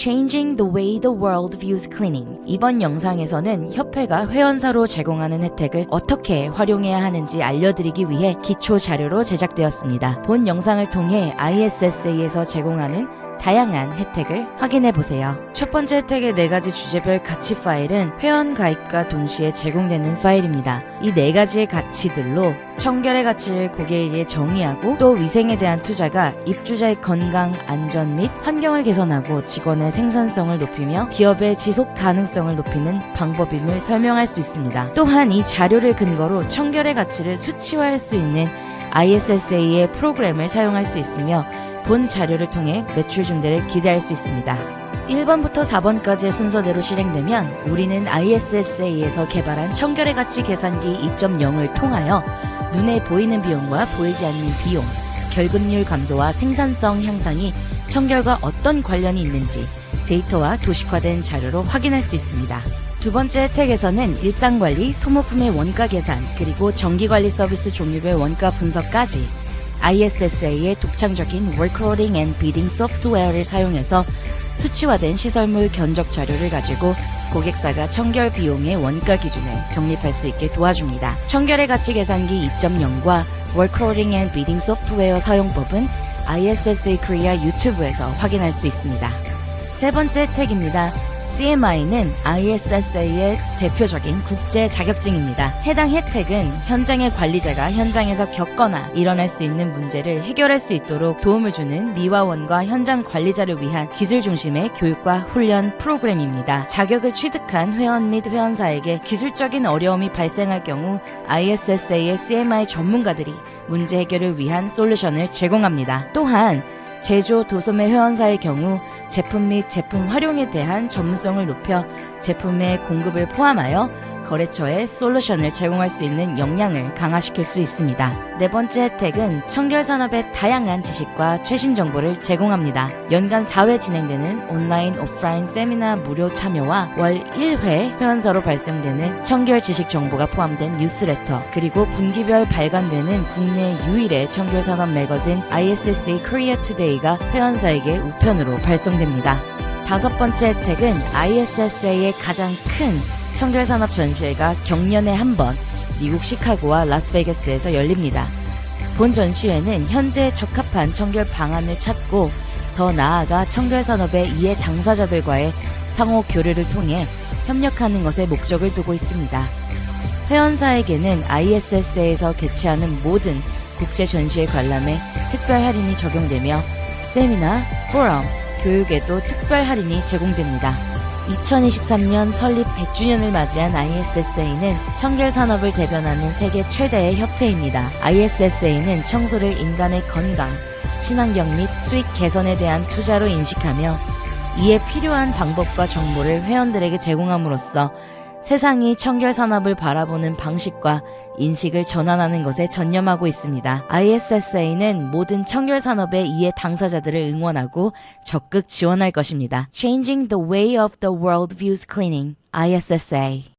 Changing the way the world views cleaning. 이번 영상에서는 협회가 회원사로 제공하는 혜택을 어떻게 활용해야 하는지 알려드리기 위해 기초 자료로 제작되었습니다. 본 영상을 통해 ISSA에서 제공하는 다양한 혜택을 확인해 보세요. 첫 번째 혜택의 네 가지 주제별 가치 파일은 회원 가입과 동시에 제공되는 파일입니다. 이 네 가지의 가치들로 청결의 가치를 고객에게 정의하고 또 위생에 대한 투자가 입주자의 건강, 안전 및 환경을 개선하고 직원의 생산성을 높이며 기업의 지속 가능성을 높이는 방법임을 설명할 수 있습니다. 또한 이 자료를 근거로 청결의 가치를 수치화할 수 있는 ISSA의 프로그램을 사용할 수 있으며 본 자료를 통해 매출 증대를 기대할 수 있습니다. 1번부터 4번까지의 순서대로 실행되면 우리는 ISSA에서 개발한 청결의 가치 계산기 2.0을 통하여 눈에 보이는 비용과 보이지 않는 비용, 결근율 감소와 생산성 향상이 청결과 어떤 관련이 있는지 데이터와 도식화된 자료로 확인할 수 있습니다. 두 번째 혜택에서는 일상관리, 소모품의 원가 계산, 그리고 정기관리 서비스 종류별 원가 분석까지 ISSA의 독창적인 Workloading and Bidding 소프트웨어를 사용해서 수치화된 시설물 견적 자료를 가지고 고객사가 청결 비용의 원가 기준을 정립할 수 있게 도와줍니다. 청결의 가치 계산기 2.0과 Workloading and Bidding 소프트웨어 사용법은 ISSA Korea 유튜브에서 확인할 수 있습니다. 세 번째 혜택입니다. CMI는 ISSA의 대표적인 국제 자격증입니다. 해당 혜택은 현장의 관리자가 현장에서 겪거나 일어날 수 있는 문제를 해결할 수 있도록 도움을 주는 미화원과 현장 관리자를 위한 기술 중심의 교육과 훈련 프로그램입니다. 자격을 취득한 회원 및 회원사에게 기술적인 어려움이 발생할 경우 ISSA의 CMI 전문가들이 문제 해결을 위한 솔루션을 제공합니다. 또한 제조 도소매 회원사의 경우 제품 및 제품 활용에 대한 전문성을 높여 제품의 공급을 포함하여 거래처에 솔루션을 제공할 수 있는 역량을 강화시킬 수 있습니다. 네 번째 혜택은 청결 산업의 다양한 지식과 최신 정보를 제공합니다. 연간 4회 진행되는 온라인 오프라인 세미나 무료 참여와 월 1회 회원사로 발송되는 청결 지식 정보가 포함된 뉴스레터 그리고 분기별 발간되는 국내 유일의 청결 산업 매거진 ISSA Korea Today가 회원사에게 우편으로 발송됩니다. 다섯 번째 혜택은 ISSA의 가장 큰 청결산업 전시회가 경년에 한 번 미국 시카고와 라스베이거스에서 열립니다. 본 전시회는 현재 적합한 청결 방안을 찾고 더 나아가 청결 산업의 이해 당사자들과의 상호 교류를 통해 협력하는 것에 목적을 두고 있습니다. 회원사에게는 ISS에서 개최하는 모든 국제 전시회 관람에 특별 할인이 적용되며 세미나, 포럼, 교육에도 특별 할인이 제공됩니다. 2023년 설립 100주년을 맞이한 ISSA는 청결 산업을 대변하는 세계 최대의 협회입니다. ISSA는 청소를 인간의 건강, 친환경 및 수익 개선에 대한 투자로 인식하며 이에 필요한 방법과 정보를 회원들에게 제공함으로써 세상이 청결 산업을 바라보는 방식과 인식을 전환하는 것에 전념하고 있습니다. ISSA는 모든 청결 산업의 이해 당사자들을 응원하고 적극 지원할 것입니다. Changing the way of the world views cleaning. ISSA